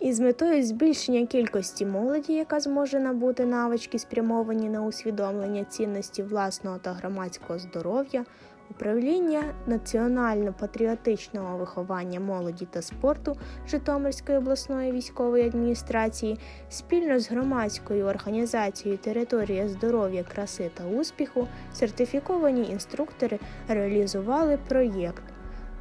Із метою збільшення кількості молоді, яка зможе набути навички, спрямовані на усвідомлення цінності власного та громадського здоров'я, управління національно-патріотичного виховання молоді та спорту Житомирської обласної військової адміністрації спільно з громадською організацією Територія здоров'я, краси та успіху сертифіковані інструктори реалізували проєкт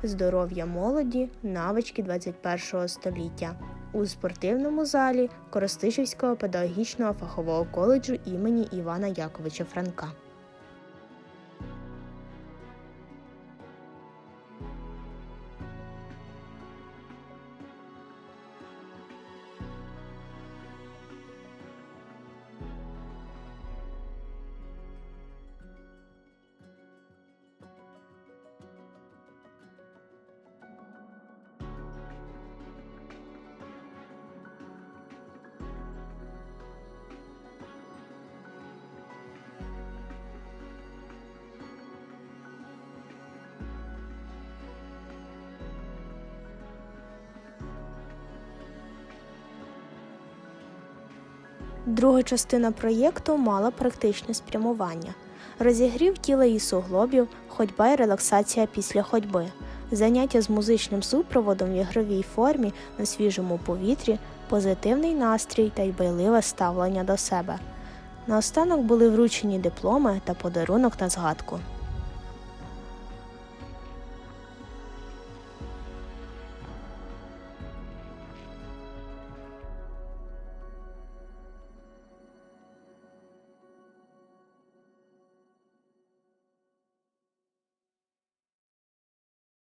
Здоров'я молоді, навички 21 століття у спортивному залі Коростишівського педагогічного фахового коледжу імені Івана Яковича Франка. Друга частина проєкту мала практичне спрямування. Розігрів тіла і суглобів, ходьба і релаксація після ходьби, заняття з музичним супроводом в ігровій формі на свіжому повітрі, позитивний настрій та й байливе ставлення до себе. Наостанок були вручені дипломи та подарунок на згадку.